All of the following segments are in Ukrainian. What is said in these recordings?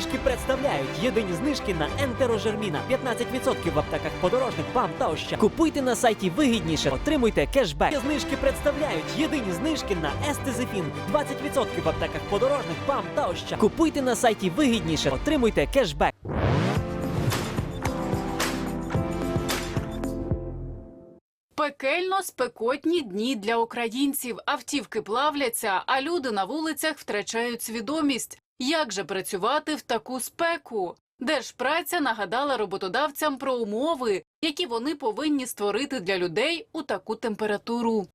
знижки представляють єдині знижки на ентерожерміна. 15% в аптеках подорожних ПАМ та оща. Купуйте на сайті вигідніше, отримуйте кешбек. Знижки представляють єдині знижки на естезефін. 20% в аптеках подорожних ПАМ та оща. Купуйте на сайті вигідніше, отримуйте кешбек. Пекельно спекотні дні для українців. Автівки плавляться, а люди на вулицях втрачають свідомість. Як же працювати в таку спеку? Держпраця нагадала роботодавцям про умови, які вони повинні створити для людей у таку температуру.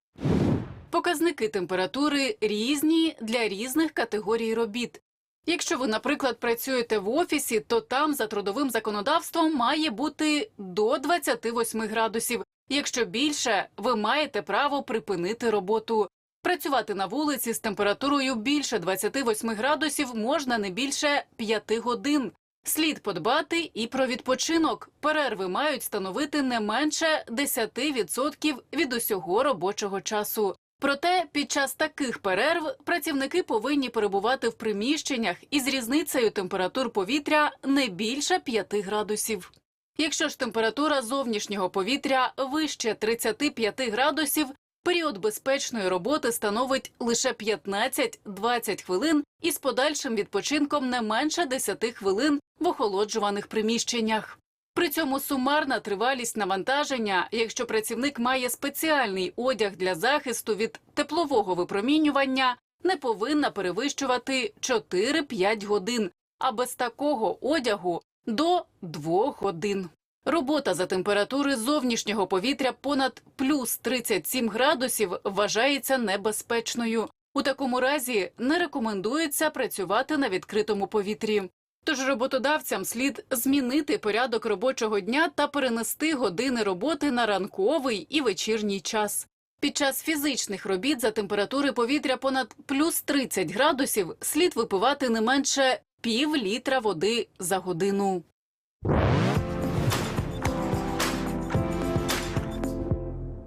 Показники температури різні для різних категорій робіт. Якщо ви, наприклад, працюєте в офісі, то там за трудовим законодавством має бути до 28 градусів. Якщо більше, ви маєте право припинити роботу. Працювати на вулиці з температурою більше 28 градусів можна не більше 5 годин. Слід подбати і про відпочинок. Перерви мають становити не менше 10% від усього робочого часу. Проте під час таких перерв працівники повинні перебувати в приміщеннях із різницею температур повітря не більше 5 градусів. Якщо ж температура зовнішнього повітря вище 35 градусів, період безпечної роботи становить лише 15-20 хвилин із подальшим відпочинком не менше 10 хвилин в охолоджуваних приміщеннях. При цьому сумарна тривалість навантаження, якщо працівник має спеціальний одяг для захисту від теплового випромінювання, не повинна перевищувати 4-5 годин, а без такого одягу до 2 годин. Робота за температури зовнішнього повітря понад плюс 37 градусів вважається небезпечною. У такому разі не рекомендується працювати на відкритому повітрі. Тож роботодавцям слід змінити порядок робочого дня та перенести години роботи на ранковий і вечірній час. Під час фізичних робіт за температури повітря понад плюс 30 градусів слід випивати не менше пів літра води за годину.